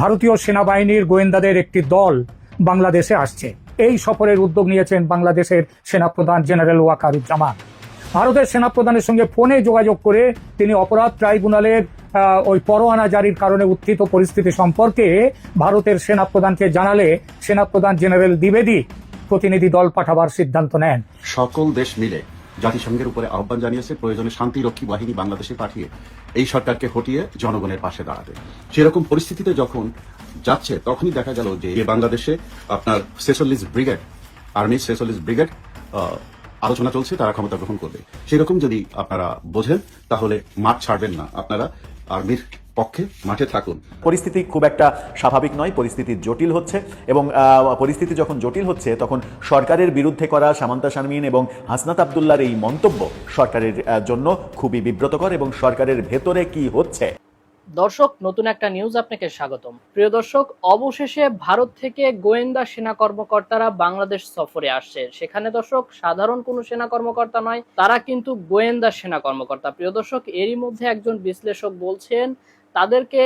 ভারতীয় সেনাবাহিনীর গোয়েন্দাদের একটি দল বাংলাদেশে আসছে। এই সফরের উদ্যোগ নিয়েছেন বাংলাদেশের সেনাপ্রধান জেনারেল ওয়াকারুজ্জামান। ভারতের সেনাপ্রধানের সঙ্গে ফোনে যোগাযোগ করে তিনি অপরাধ ট্রাইব্যুনালের ওই পরোয়ানা জারির কারণে উত্থিত পরিস্থিতি সম্পর্কে ভারতের সেনাপ্রধানকে জানালে সেনাপ্রধান জেনারেল দ্বিবেদী প্রতিনিধি দল পাঠাবার সিদ্ধান্ত নেন। সকল দেশ মিলে জাতিসংঘের উপরে আহ্বান জানিয়েছে, প্রয়োজনে শান্তিরক্ষী বাহিনী বাংলাদেশে পাঠিয়ে এই সরকারকে হটিয়ে জনগণের পাশে দাঁড়াতে। সেরকম পরিস্থিতিতে যখন যাচ্ছে, তখনই দেখা গেল যে বাংলাদেশে আপনার সেসলিস ব্রিগেড, আর্মি সেসলিস ব্রিগেড আলোচনা চলছে, তারা ক্ষমতা গ্রহণ করবে। সেরকম যদি আপনারা বোঝেন, তাহলে মাঠ ছাড়বেন না। আপনারা আর্মির পক্ষে মাঠে থাকুন। পরিস্থিতি খুব একটা স্বাভাবিক নয় পরিস্থিতি জটিল হচ্ছে এবং পরিস্থিতি যখন জটিল হচ্ছে তখন সরকারের বিরুদ্ধে করা সামান্তা শারমিন এবং হাসনাত আবদুল্লার এই মন্তব্য সরকারের জন্য খুবই বিব্রতকর এবং সরকারের ভেতরে কি হচ্ছে? দর্শক নতুন একটা নিউজ আপনাকে স্বাগতম। প্রিয় দর্শক অবশেষে ভারত থেকে গোয়েন্দা সেনা কর্মকর্তারা বাংলাদেশ সফরে আসছে। সেখানে দর্শক সাধারণ কোনো সেনা কর্মকর্তা নয় তারা কিন্তু গোয়েন্দা সেনা কর্মকর্তা। প্রিয় দর্শক এরই মধ্যে একজন বিশ্লেষক বলছেন তাদেরকে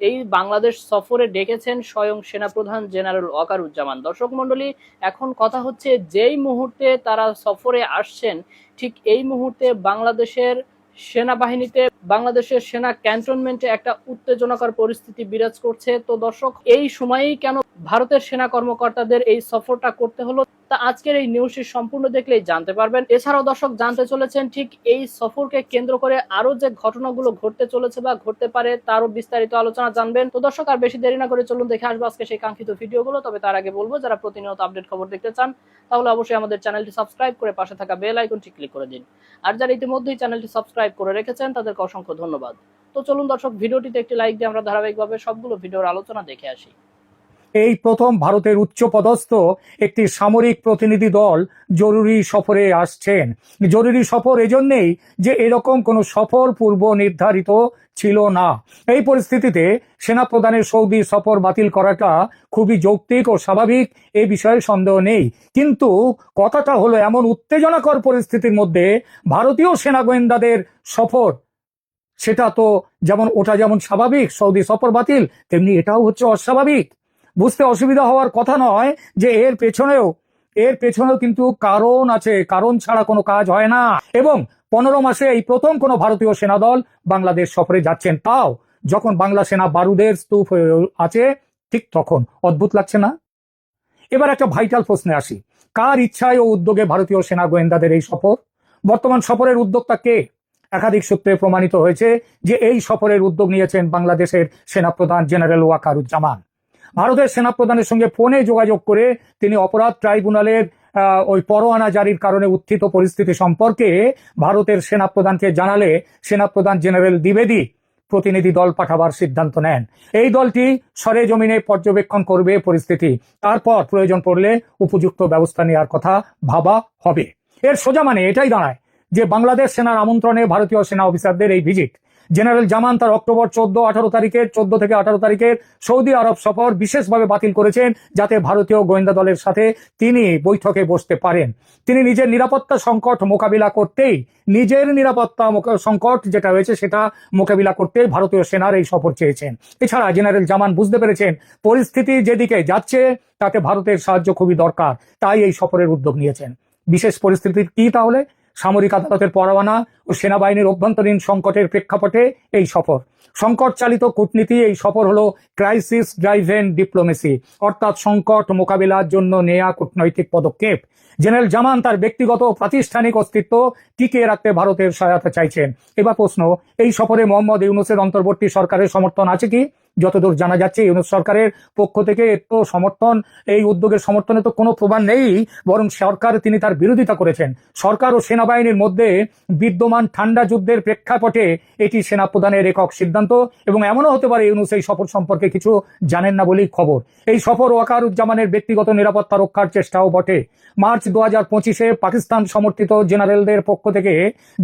এই বাংলাদেশ সফরে ডেকেছেন স্বয়ং সেনাপ্রধান জেনারেল ওয়াকারুজ্জামান। দর্শক মণ্ডলী, এখন কথা হচ্ছে যেই মুহূর্তে তারা সফরে আসছেন, ঠিক এই মুহূর্তে বাংলাদেশের সেনাবাহিনীতে বাংলাদেশের সেনা ক্যান্টনমেন্টে একটা উত্তেজনাকর পরিস্থিতি বিরাজ করছে। তো দর্শক, এই সময়েই কেন ভারতের সেনা কর্মকর্তাদের এই সফরটা করতে হলো তা আজকের এই নিউজটি সম্পূর্ণ দেখলেই জানতে পারবেন। এছাড়াও দর্শক, জানতে চলেছেন ঠিক এই সফরকে কেন্দ্র করে আরও যে ঘটনাগুলো ঘটতে চলেছে বা ঘটতে পারে তারও বিস্তারিত আলোচনা জানবেন। তো দর্শক, আর বেশি দেরি না করে চলুন দেখে আসব আজকে সেই কাঙ্ক্ষিত ভিডিওগুলো। তবে তার আগে বলব, যারা প্রতিনিয়ত আপডেট খবর দেখতে চান, তাহলে অবশ্যই আমাদের চ্যানেলটি সাবস্ক্রাইব করে পাশে থাকা বেল আইকনটি ক্লিক করে দিন। আর যারা ইতিমধ্যেই চ্যানেলটি সাবস্ক্রাইব করে রেখেছেন, তাদেরকে অসংখ্য ধন্যবাদ। তো চলুন দর্শক, ভিডিওটিতে একটি লাইক দিয়ে আমরা ধারাবাহিকভাবে সবগুলো ভিডিওর আলোচনা দেখে আসি। এই প্রথম ভারতের উচ্চপদস্থ একটি সামরিক প্রতিনিধি দল জরুরি সফরে আসছেন। জরুরি সফর এজন্যেই যে এরকম কোনো সফর পূর্ব নির্ধারিত ছিল না। এই পরিস্থিতিতে সেনাপ্রধানের সৌদি সফর বাতিল করাটা খুবই যৌক্তিক ও স্বাভাবিক, এ বিষয়ে সন্দেহ নেই। কিন্তু কথাটা হলো এমন উত্তেজনাকর পরিস্থিতির মধ্যে ভারতীয় সেনা গোয়েন্দাদের সফর সেটা তো যেমন, ওটা যেমন স্বাভাবিক, সৌদি সফর বাতিল, তেমনি এটাও হচ্ছে অস্বাভাবিক। বুঝতে অসুবিধা হওয়ার কথা নয় যে এর পেছনেও এর পেছনেও কিন্তু কারণ আছে, কারণ ছাড়া কোনো কাজ হয় না। এবং পনেরো মাসে এই প্রথম কোনো ভারতীয় সেনাদল বাংলাদেশ সফরে যাচ্ছেন তাও, যখন বাংলা সেনা বারুদের স্তূপ হয়ে আছে, ঠিক তখন। অদ্ভুত লাগছে না? এবার একটা ভাইটাল প্রশ্নে আসি। কার ইচ্ছায় ও উদ্যোগে ভারতীয় সেনা গোয়েন্দাদের এই সফর? বর্তমান সফরের উদ্যোক্তা কে? একাধিক সূত্রে প্রমাণিত হয়েছে যে এই সফরের উদ্যোগ নিয়েছেন বাংলাদেশের সেনাপ্রধান জেনারেল ওয়াকারুজ্জামান। ভারতের সেনাপ্রধানের সঙ্গে ফোনে যোগাযোগ করে তিনি অপরাধ ট্রাইব্যুনালের ওই পরোয়ানা জারির কারণে উত্থিত পরিস্থিতি সম্পর্কে ভারতের সেনাপ্রধানকে জানালে সেনাপ্রধান জেনারেল দ্বিবেদী প্রতিনিধি দল পাঠাবার সিদ্ধান্ত নেন। এই দলটি সরে জমিনে পর্যবেক্ষণ করবে পরিস্থিতি। তারপর প্রয়োজন পড়লে উপযুক্ত ব্যবস্থা নেওয়ার কথা ভাবা হবে। এর সোজা মানে এটাই দাঁড়ায় যে বাংলাদেশ সেনার আমন্ত্রণে ভারতীয় সেনা অফিসারদের এই ভিজিট। জেনারেল জামান তার অক্টোবর চোদ্দ, আঠারো তারিখের চোদ্দ থেকে আঠারো তারিখের সৌদি আরব সফর বিশেষভাবে বাতিল করেছেন যাতে ভারতীয় গোয়েন্দা দলের সাথে তিনি বৈঠকে বসতে পারেন। তিনি নিজের নিরাপত্তা সংকট মোকাবিলা করতেই, নিজের নিরাপত্তা সংকট যেটা হয়েছে সেটা মোকাবিলা করতে ভারতীয় সেনার এই সফর চেয়েছেন। এছাড়া জেনারেল জামান বুঝতে পেরেছেন, পরিস্থিতি যেদিকে যাচ্ছে তাতে ভারতের সাহায্য খুবই দরকার, তাই এই সফরের উদ্যোগ নিয়েছেন। বিশেষ পরিস্থিতির কি তাহলে? সামরিক আদালতের পরোয়ানা ও সেনাবাহিনীর অভ্যন্তরীণ সংকটের প্রেক্ষাপটে এই সফর। সংকট চালিত কূটনীতি এই সফর হলো ক্রাইসিস ড্রাইভেন ডিপ্লোমেসি, অর্থাৎ সংকট মোকাবিলার জন্য নেয়া কূটনৈতিক পদক্ষেপ। জেনারেল জামান তার ব্যক্তিগত প্রাতিষ্ঠানিক অস্তিত্ব টিকিয়ে রাখতে ভারতের সহায়তা চাইছেন। এবার প্রশ্ন, এই সফরে মোহাম্মদ ইউনুসের অন্তর্বর্তী সরকারের সমর্থন আছে কি? যতদূর জানা যাচ্ছে, ইউনুস সরকারের পক্ষ থেকে তো সমর্থন, এই উদ্যোগের সমর্থনে তো কোনো প্রমাণ নেই, বরং সরকার তিনি তার বিরোধিতা করেছেন। সরকার ও সেনাবাহিনীর মধ্যে বিদ্যমান ঠান্ডা যুদ্ধের প্রেক্ষাপটে এটি সেনাপ্রধানের একক সিদ্ধান্ত, এবং এমনও হতে পারে ইউনুস এই সফর সম্পর্কে কিছু জানেন না বলেই খবর। এই সফর ওয়াকারুজ্জামানের ব্যক্তিগত নিরাপত্তা রক্ষার চেষ্টাও বটে। মার্চ দু হাজার পঁচিশে পাকিস্তান সমর্থিত জেনারেলদের পক্ষ থেকে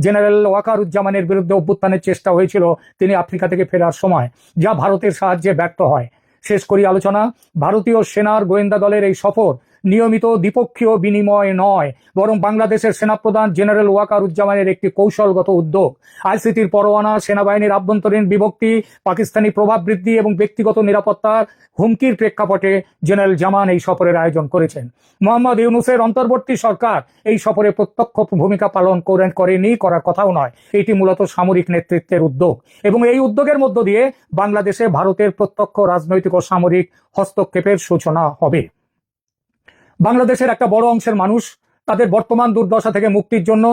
জেনারেল ওয়াকারুজ্জামানের বিরুদ্ধে অভ্যুত্থানের চেষ্টা হয়েছিল তিনি আফ্রিকা থেকে ফেরার সময়, যা ভারতের সাহায্যে ব্যর্থ হয়। শেষ করি আলোচনা। ভারতীয় সেনার গোয়েন্দা দলের এই সফর নিয়মিত দ্বিপক্ষীয় বিনিময় নয়, বরং বাংলাদেশের সেনাপ্রধান জেনারেল ওয়াকারুজ্জামানের একটি কৌশলগত উদ্যোগ। আইসিটির পরোয়ানা, সেনাবাহিনীর আভ্যন্তরীণ বিভক্তি, পাকিস্তানি প্রভাব বৃদ্ধি এবং ব্যক্তিগত নিরাপত্তার হুমকির প্রেক্ষাপটে জেনারেল জামান এই সফরের আয়োজন করেছেন। মোহাম্মদ ইউনুসের অন্তর্বর্তী সরকার এই সফরে প্রত্যক্ষ ভূমিকা পালন করেন, করেনি, করার কথাও নয়। এটি মূলত সামরিক নেতৃত্বের উদ্যোগ এবং এই উদ্যোগের মধ্য দিয়ে বাংলাদেশে ভারতের প্রত্যক্ষ রাজনৈতিক ও সামরিক হস্তক্ষেপের সূচনা হবে। বাংলাদেশের একটা বড় অংশের মানুষ, তাদের বর্তমান দুর্দশা থেকে মুক্তির জন্য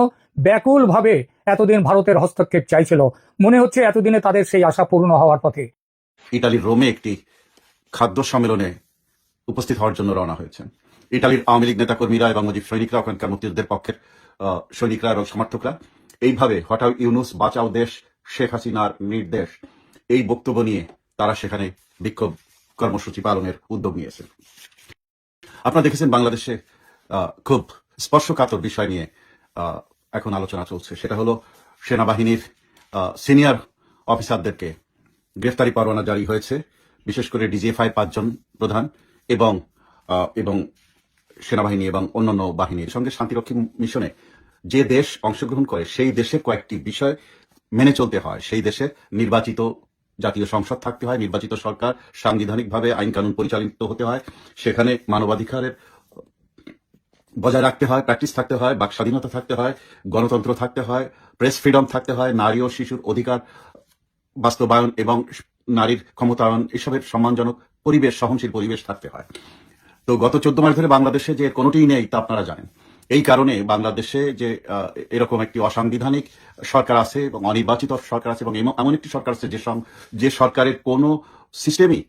ব্যাকুলভাবে এতদিন ভারতের হস্তক্ষেপ চাইছিল। মনে হচ্ছে এতদিনে তাদের সেই আশা পূর্ণ হওয়ার পথে। ইটালির রোমে একটি খাদ্য সম্মেলনে উপস্থিত হওয়ার জন্য রওনা হয়েছেন। ইটালির আওয়ামী লীগ নেতাকর্মীরা এবং মুজিব সৈনিকরা, ওখানকার মুক্তিযুদ্ধের পক্ষের সৈনিকরা এবং সমর্থকরা, এইভাবে হঠাৎ ইউনুস, বাঁচাও দেশ, শেখ হাসিনার নির্দেশ এই বক্তব্য নিয়ে তারা সেখানে বিক্ষোভ কর্মসূচি পালনের উদ্যোগ নিয়েছে আপনারা দেখেছেন বাংলাদেশে খুব স্পর্শকাতর বিষয় নিয়ে এখন আলোচনা চলছে। সেটা হলো সেনাবাহিনীর সিনিয়র অফিসারদেরকে গ্রেফতারি পরোয়ানা জারি হয়েছে, বিশেষ করে ডিজিএফআই পাঁচজন প্রধান এবং এবং সেনাবাহিনী এবং অন্যান্য বাহিনীর সঙ্গে শান্তিরক্ষী মিশনে যে দেশ অংশগ্রহণ করে, সেই দেশের কয়েকটি বিষয় মেনে চলতে হয়। সেই দেশের নির্বাচিত জাতীয় সংসদ থাকতে হয়, নির্বাচিত সরকার সাংবিধানিকভাবে আইন কানুন পরিচালিত হতে হয়, সেখানে মানবাধিকারের বজায় রাখতে হয়, প্র্যাকটিস থাকতে হয়, বাক স্বাধীনতা থাকতে হয়, গণতন্ত্র থাকতে হয়, প্রেস ফ্রিডম থাকতে হয়, নারী ও শিশুর অধিকার বাস্তবায়ন এবং নারীর ক্ষমতায়ন এসবের সম্মানজনক পরিবেশ, সহনশীল পরিবেশ থাকতে হয়। তো গত চোদ্দ মাস ধরে বাংলাদেশে যে কোনোটিই নেই তা আপনারা জানেন। এই কারণে বাংলাদেশে যে এরকম একটি অসাংবিধানিক সরকার আছে এবং অনির্বাচিত সরকার আছে এবং এমন- একটি সরকার আছে যে যে সরকারের কোনো সিস্টেমই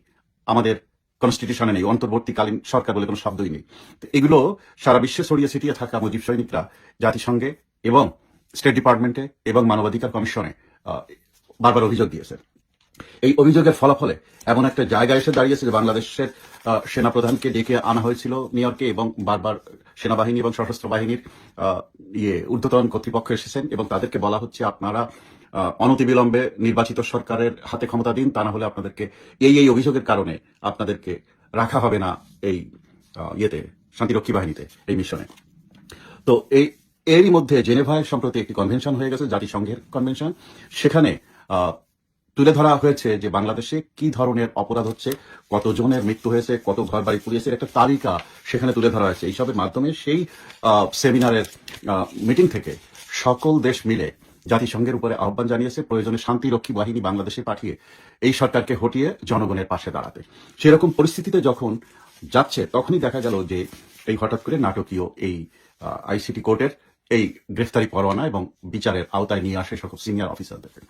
আমাদের কনস্টিটিউশনে নেই, অন্তর্বর্তীকালীন সরকার বলে কোনো শব্দই নেই। তো এগুলো সারা বিশ্বে ছড়িয়ে ছিটিয়ে থাকা মুজিব সৈনিকরা জাতিসংঘে এবং স্টেট ডিপার্টমেন্টে এবং মানবাধিকার কমিশনে বারবার অভিযোগ দিয়েছে। এই অভিযোগের ফলাফলে এমন একটা জায়গায় এসে দাঁড়িয়েছে যে বাংলাদেশের সেনাপ্রধানকে ডেকে আনা হয়েছিল নিউ ইয়র্কে এবং বারবার সেনাবাহিনী এবং সশস্ত্র বাহিনীর ইয়ে ঊর্ধ্বতন কর্তৃপক্ষ এসেছেন এবং তাদেরকে বলা হচ্ছে আপনারা অনতিবিলম্বে নির্বাচিত সরকারের হাতে ক্ষমতা দিন, তা না হলে আপনাদেরকে এই এই অভিযোগের কারণে আপনাদেরকে রাখা হবে না এই ইয়েতে, শান্তিরক্ষী বাহিনীতে, এই মিশনে। তো এই, এরই মধ্যে জেনেভায় সম্প্রতি একটি কনভেনশন হয়ে গেছে, জাতিসংঘের কনভেনশন। সেখানে তুলে ধরা হয়েছে যে বাংলাদেশে কি ধরনের অপরাধ হচ্ছে, কতজনের মৃত্যু হয়েছে, কত ঘর বাড়ি পুড়িয়েছে একটা তালিকা সেখানে তুলে ধরা হয়েছে। এইসবের মাধ্যমে সেই সেমিনারের মিটিং থেকে সকল দেশ মিলে জাতিসংঘের উপরে আহ্বান জানিয়েছে, প্রয়োজনে শান্তিরক্ষী বাহিনী বাংলাদেশে পাঠিয়ে এই সরকারকে হটিয়ে জনগণের পাশে দাঁড়াতে। সেরকম পরিস্থিতিতে যখন যাচ্ছে, তখনই দেখা গেল যে এই হঠাৎ করে নাটকীয় এই আইসিটি কোর্টের এই গ্রেফতারি পরোয়ানা এবং বিচারের আওতায় নিয়ে আসে সকল সিনিয়র অফিসারদেরকে।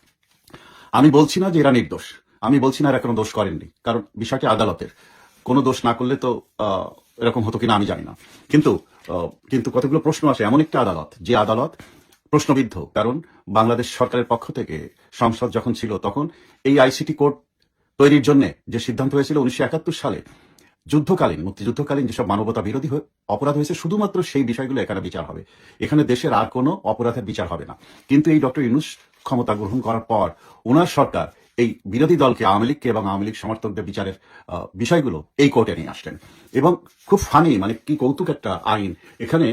আমি বলছি না যে এরা নির্দোষ আমি বলছি না এরা কোনো দোষ করেননি, কারণ বিষয়টি আদালতের। কোনো দোষ না করলে তো এরকম হতো কিনা আমি জানি না। কিন্তু কিন্তু কতগুলো প্রশ্ন আসে, এমন একটা আদালত, যে আদালত প্রশ্নবিদ্ধ, কারণ বাংলাদেশ সরকারের পক্ষ থেকে সংসদ যখন ছিল তখন এই আইসিটি কোর্ট তৈরির জন্য যে সিদ্ধান্ত হয়েছিল উনিশশো একাত্তর সালে যুদ্ধকালীন, মুক্তিযুদ্ধকালীন যেসব মানবতা বিরোধী অপরাধ হয়েছে, শুধুমাত্র সেই বিষয়গুলো এখানে বিচার হবে। এখানে দেশের আর কোনো অপরাধের বিচার হবে না। কিন্তু এই ডক্টর ইউনুস ক্ষমতা গ্রহণ করার পর ওনার সরকার এই বিরোধী দলকে, আওয়ামী লীগকে এবং আওয়ামী লীগ সমর্থকদের বিচারের বিষয়গুলো এই কোর্টে নিয়ে আসলেন এবং খুব ফানি মানে কি কৌতুক একটা আইন। এখানে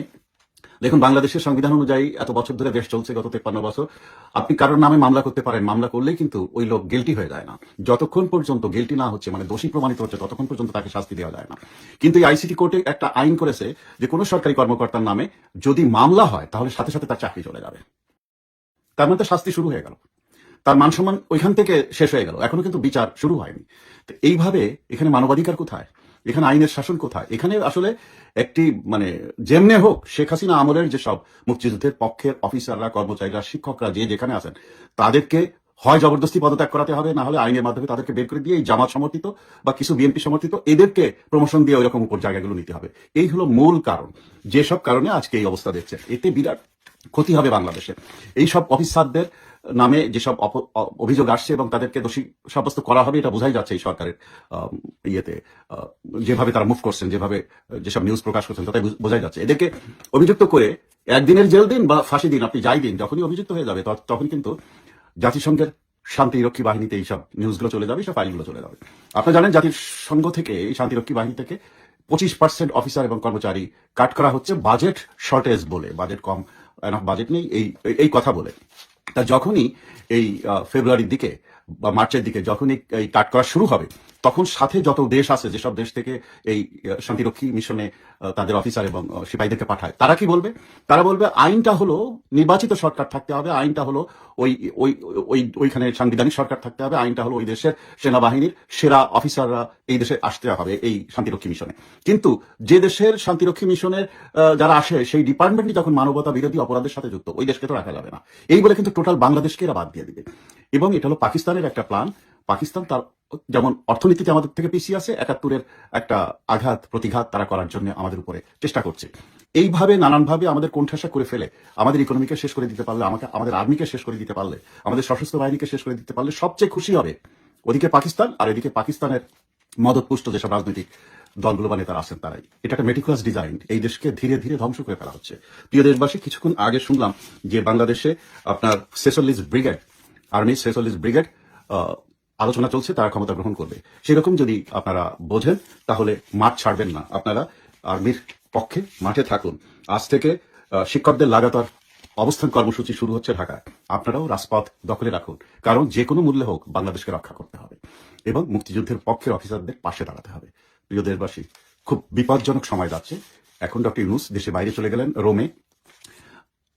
দেখুন, বাংলাদেশের সংবিধান অনুযায়ী এত বছর ধরে দেশ চলছে গত তেপ্পান্ন বছর। আপনি কারোর নামে মামলা করতে পারেন, মামলা করলেই কিন্তু ওই লোক গিলটি হয়ে যায় না। যতক্ষণ পর্যন্ত গিলটি না হচ্ছে মানে দোষী প্রমাণিত হচ্ছে, ততক্ষণ পর্যন্ত তাকে শাস্তি দেওয়া যায় না। কিন্তু এই আইসিটি কোর্টে একটা আইন করেছে যে কোনো সরকারি কর্মকর্তার নামে যদি মামলা হয়, তাহলে সাথে সাথে তার চাকরি চলে যাবে। তার মধ্যে শাস্তি শুরু হয়ে গেল। তার মান সম্মান ওইখান থেকে শেষ হয়ে গেল। এখনও কিন্তু বিচার শুরু হয়নি। তো এইভাবে এখানে মানবাধিকার কোথায়? এখানে আইনের শাসন কোথায়? এখানে আসলে একটি মানে যেমনে হোক, শেখ হাসিনা আমলের যেসব মুক্তিযুদ্ধের পক্ষের অফিসাররা, কর্মচারীরা, শিক্ষকরা যে যেখানে আছেন, তাদেরকে হয় জবরদস্তি পদত্যাগ করাতে হবে, না হলে আইনের মাধ্যমে তাদেরকে বের করে দিয়ে এই জামাত সমর্থিত বা কিছু বিএনপি সমর্থিত, এদেরকে প্রমোশন দিয়ে ওই রকম উপর জায়গাগুলো নিতে হবে। এই হলো মূল কারণ। যেসব কারণে আজকে এই অবস্থা দেখছে এতে বিরাট ক্ষতি হবে বাংলাদেশের এই সব অফিসারদের নামে যেসব অভিযোগ আসছে এবং তাদেরকে দোষী সাব্যস্ত করা হবে, এটা বোঝাই যাচ্ছে এই সরকারের ইয়েতে যেভাবে তারা মুভ করছেন, যেভাবে, যেসব নিউজ প্রকাশ করছেন তাতে বোঝাই যাচ্ছে। এদেরকে অভিযুক্ত করে একদিনের জেল দিন বা ফাঁসি দিন, আপনি যাই দিন, যখনই অভিযুক্ত হয়ে যাবে তখন কিন্তু জাতিসংঘের শান্তিরক্ষী বাহিনীতে এইসব নিউজগুলো চলে যাবে সব ফাইলগুলো চলে যাবে। আপনারা জানেন জাতির সংঘ থেকে এই শান্তিরক্ষী বাহিনী থেকে পঁচিশ পার্সেন্ট অফিসার এবং কর্মচারী কাট করা হচ্ছে বাজেট শর্টেজ বলে বাজেট কম বাজেট নেই, এই এই কথা বলে। তা যখনই এই ফেব্রুয়ারির দিকে বা মার্চের দিকে যখনই এই কাট করা শুরু হবে, তখন সাথে যত দেশ আছে, যেসব দেশ থেকে এই শান্তিরক্ষী মিশনে তাদের অফিসার এবং সিপাহীদেরকে পাঠায়, তারা কি বলবে? তারা বলবে আইনটা হলো নির্বাচিত সরকার থাকতে হবে, আইনটা হলো ওই ওই ওই, ওইখানে সাংবিধানিক সরকার থাকতে হবে, আইনটা হলো ওই দেশের সেনাবাহিনীর সেরা অফিসাররা এই দেশে আসতে হবে, এই শান্তিরক্ষী মিশনে। কিন্তু যে দেশের শান্তিরক্ষী মিশনের যারা আসে, সেই ডিপার্টমেন্টই যখন মানবতা বিরোধী অপরাধের সাথে যুক্ত, ওই দেশকে তো রাখা যাবে না। এই বলে কিন্তু টোটাল বাংলাদেশকে এরা বাদ দিয়ে দিবে। এবং এটা হলো পাকিস্তানের একটা প্ল্যান পাকিস্তান তার, যেমন অর্থনীতিতে আমাদের থেকে পিছিয়ে আছে, একাত্তরের একটা আঘাত, প্রতিঘাত তারা করার জন্য আমাদের উপরে চেষ্টা করছে। এইভাবে, নানানভাবে আমাদের কোণঠাসা করে ফেলে, আমাদের ইকোনমিকে শেষ করে দিতে পারলে, আমাকে, আমাদের আর্মিকে শেষ করে দিতে পারলে, আমাদের সশস্ত্র বাহিনীকে শেষ করে দিতে পারলে সবচেয়ে খুশি হবে ওদিকে পাকিস্তান আর এদিকে পাকিস্তানের মদতপুষ্ট যেসব রাজনৈতিক দলগুলো বা নেতারা আছেন তারাই। এটা একটা মেটিকুলাস ডিজাইন এই দেশকে ধীরে ধীরে ধ্বংস করে ফেলা হচ্ছে। প্রিয় দেশবাসী, কিছুক্ষণ আগে শুনলাম যে বাংলাদেশে আপনার সেসলিস ব্রিগেড আর্মি সেসলিস ব্রিগেড আলোচনা চলছে, তারা ক্ষমতা গ্রহণ করবে। সেরকম যদি আপনারা বোঝেন, তাহলে মাঠ ছাড়বেন না। আপনারা আর্মির পক্ষে মাঠে থাকুন। আজ থেকে শিক্ষকদের লাগাতার অবস্থান কর্মসূচি শুরু হচ্ছে ঢাকায়। আপনারাও রাজপথ দখলে রাখুন। কারণ যে কোনো মূল্যে হোক বাংলাদেশকে রক্ষা করতে হবে। এবং মুক্তিযুদ্ধের পক্ষের অফিসারদের পাশে দাঁড়াতে হবে। প্রিয় দেশবাসী, খুব বিপজ্জনক সময় যাচ্ছে। এখন ডক্টর ইউনুস দেশে বাইরে চলে গেলেন, রোমে।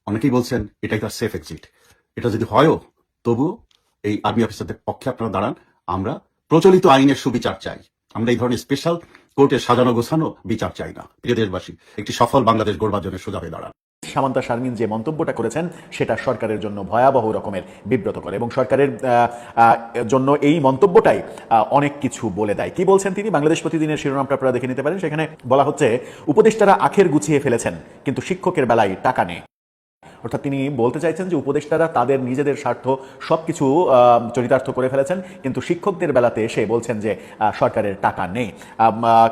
অনেকেই বলছেন, এটাই তার সেফ এক্সিট এটা যদি হয়ও, তবুও এই আর্মি অফিসারদের পক্ষে আপনারা দাঁড়ান। আমরা প্রচলিত আইনের সুবিচার চাই। আমরা এই ধরনের স্পেশাল কোর্টে সাজানো গোছানো বিচার চাই না। প্রিয় দেশবাসী, একটি সফল বাংলাদেশ গড়বার জন্য সোজা হয়ে দাঁড়ান। সামান্তা শারমিন যে মন্তব্যটা করেছেন, সেটা সরকারের জন্য ভয়াবহ রকমের বিব্রতকর এবং সরকারের জন্য এই মন্তব্যটাই অনেক কিছু বলে দেয়। কি বলছেন তিনি? বাংলাদেশ প্রতিদিনের শিরোনামটা আপনারা দেখে নিতে পারেন। সেখানে বলা হচ্ছে, উপদেষ্টারা আখের গুছিয়ে ফেলেছেন, কিন্তু শিক্ষকের বেলায় টাকা নেই। অর্থাৎ তিনি বলতে চাইছেন যে উপদেষ্টারা তাদের নিজেদের স্বার্থ সবকিছু আহ, চরিতার্থ করে ফেলেছেন কিন্তু শিক্ষকদের বেলাতে এসে বলছেন যে সরকারের টাকা নেই।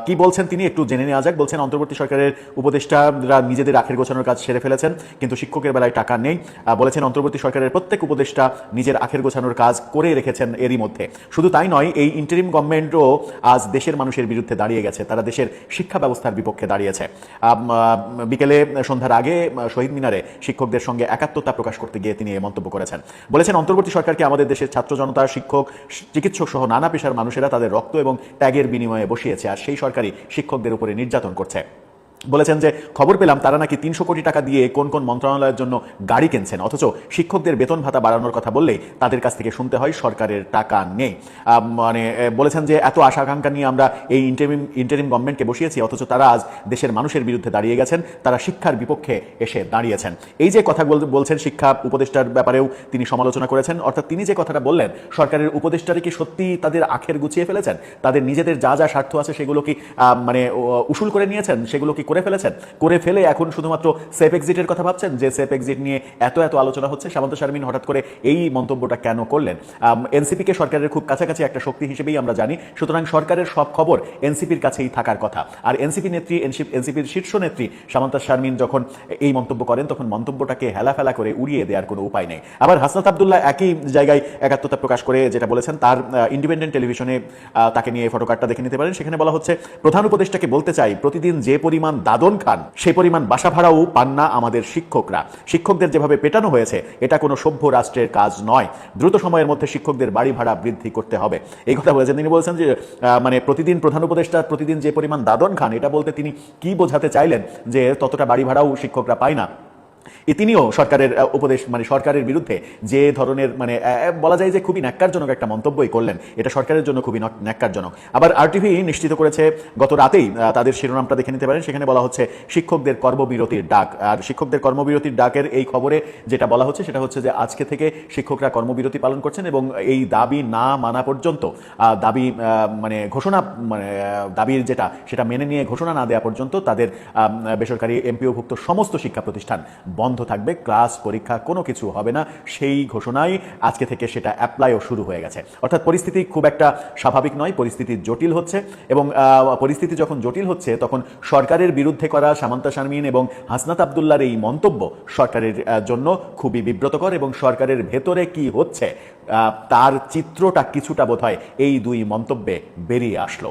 কি বলছেন তিনি একটু জেনে নেওয়া যাক। বলছেন অন্তর্বর্তী সরকারের উপদেষ্টারা নিজেদের আখের গোছানোর কাজ সেরে ফেলেছেন কিন্তু শিক্ষকের বেলায় টাকা নেই। বলেছেন অন্তর্বর্তী সরকারের প্রত্যেক উপদেষ্টা নিজের আখের গোছানোর কাজ করে রেখেছেন এরই মধ্যে। শুধু তাই নয় এই ইন্টারিম গভর্নমেন্টও আজ দেশের মানুষের বিরুদ্ধে দাঁড়িয়ে গেছে। তারা দেশের শিক্ষা ব্যবস্থার বিপক্ষে দাঁড়িয়েছে। বিকেলে সন্ধ্যার আগে শহীদ মিনারে শিক্ষকদের সঙ্গে একাত্মতা প্রকাশ করতে গিয়ে তিনি এই মন্তব্য করেছেন। বলেছেন, অন্তর্বর্তী সরকারকে আমাদের দেশের ছাত্র জনতা, শিক্ষক, চিকিৎসক সহ নানা পেশার মানুষেরা তাদের রক্ত এবং ত্যাগের বিনিময়ে বসিয়েছে, আর সেই সরকারই শিক্ষকদের উপরে নির্যাতন করছে। বলেছেন যে, খবর পেলাম তারা নাকি তিনশো কোটি টাকা দিয়ে কোন কোন মন্ত্রণালয়ের জন্য গাড়ি কিনছেন। অথচ শিক্ষকদের বেতন ভাতা বাড়ানোর কথা বললেই তাদের কাছ থেকে শুনতে হয় সরকারের টাকা নেই। মানে বলেছেন যে, এত আশা আকাঙ্ক্ষা নিয়ে আমরা এই ইন্টারিম ইন্টারিম গভর্নমেন্টকে বসিয়েছি, অথচ তারা আজ দেশের মানুষের বিরুদ্ধে দাঁড়িয়ে গেছেন, তারা শিক্ষার বিপক্ষে এসে দাঁড়িয়েছেন। এই যে কথা বলছেন শিক্ষা উপদেষ্টার ব্যাপারেও তিনি সমালোচনা করেছেন, অর্থাৎ তিনি যে কথাটা বললেন, সরকারের উপদেষ্টারা কি সত্যি তাদের আখের গুছিয়ে ফেলেছেন? তাদের নিজেদের যা যা স্বার্থ আছে সেগুলো কি মানে উসুল করে নিয়েছেন? সেগুলো কি করে ফেলেছেন। করে ফেলে এখন শুধুমাত্র সেফ এক্সিটের কথা ভাবছেন, যে সেফ এক্সিট নিয়ে এত এত আলোচনা হচ্ছে। সামন্ত শারমিন হঠাৎ করে এই মন্তব্যটা কেন করলেন? এনসিপিকে সরকারের খুব কাছাকাছি একটা শক্তি হিসেবেই আমরা জানি। সুতরাং সরকারের সব খবর এনসিপির কাছেই থাকার কথা। আর এনসিপি নেত্রী এনসিপির শীর্ষ নেত্রী সামন্তা শারমিন যখন এই মন্তব্য করেন, তখন মন্তব্যটাকে হেলাফেলা করে উড়িয়ে দেওয়ার কোনো উপায় নেই। আবার হাসনাত আবদুল্লাহ একই জায়গায় একাত্মতা প্রকাশ করে যেটা বলেছেন, তার ইন্ডিপেন্ডেন্ট টেলিভিশনে তাকে নিয়ে ফটোকার্ডটা দেখে নিতে পারেন। সেখানে বলা হচ্ছে, প্রধান উপদেষ্টাকে বলতে চাই, প্রতিদিন যে পরিমাণ দাদন খান। সেই পরিমাণ বাসা ভাড়াও পান না আমাদের শিক্ষকরা। শিক্ষকদের যেভাবে পেটানো হয়েছে, এটা কোনো সভ্য রাষ্ট্রের কাজ নয়। দ্রুত সময়ের মধ্যে শিক্ষকদের বাড়ি ভাড়া বৃদ্ধি করতে হবে। এই কথা বলেছেন তিনি বলছেন যে মানে প্রতিদিন প্রধান উপদেষ্টা, প্রতিদিন যে পরিমাণ দাদন খান, এটা বলতে তিনি কি বোঝাতে চাইলেন যে, ততটা বাড়ি ভাড়াও শিক্ষকরা পায় না। তিনিও সরকারের উপদেশ মানে সরকারের বিরুদ্ধে যে ধরনের মানে বলা যায় যে খুবই ন্যাক্কারজনক একটা মন্তব্যই করলেন। এটা সরকারের জন্য খুবই নক- ন্যাক্কারজনক। আবার আরটিভি নিশ্চিত করেছে, গত রাতেই তাদের শিরোনামটা দেখে নিতে পারেন। সেখানে বলা হচ্ছে, শিক্ষকদের কর্মবিরতির ডাক। আর শিক্ষকদের কর্মবিরতির ডাকের এই খবরে যেটা বলা হচ্ছে, সেটা হচ্ছে যে আজকে থেকে শিক্ষকরা কর্মবিরতি পালন করছেন এবং এই দাবি না মানা পর্যন্ত দাবি মানে ঘোষণা মানে দাবির যেটা, সেটা মেনে নিয়ে ঘোষণা না দেওয়া পর্যন্ত তাদের বেসরকারি এমপিওভুক্ত সমস্ত শিক্ষা প্রতিষ্ঠান বন্ধ থাকবে, ক্লাস, পরীক্ষা, কোনো কিছু হবে না। সেই ঘোষণাই আজকে থেকে সেটা অ্যাপ্লাইও শুরু হয়ে গেছে। অর্থাৎ পরিস্থিতি খুব একটা স্বাভাবিক নয়, পরিস্থিতি জটিল হচ্ছে এবং পরিস্থিতি যখন জটিল হচ্ছে, তখন সরকারের বিরুদ্ধে করা সামান্তা শারমিন এবং হাসনাত আবদুল্লার এই মন্তব্য সরকারের জন্য খুবই বিব্রতকর এবং সরকারের ভেতরে কি হচ্ছে তার চিত্রটা কিছুটা বোধহয় এই দুই মন্তব্যে বেরিয়ে আসলো।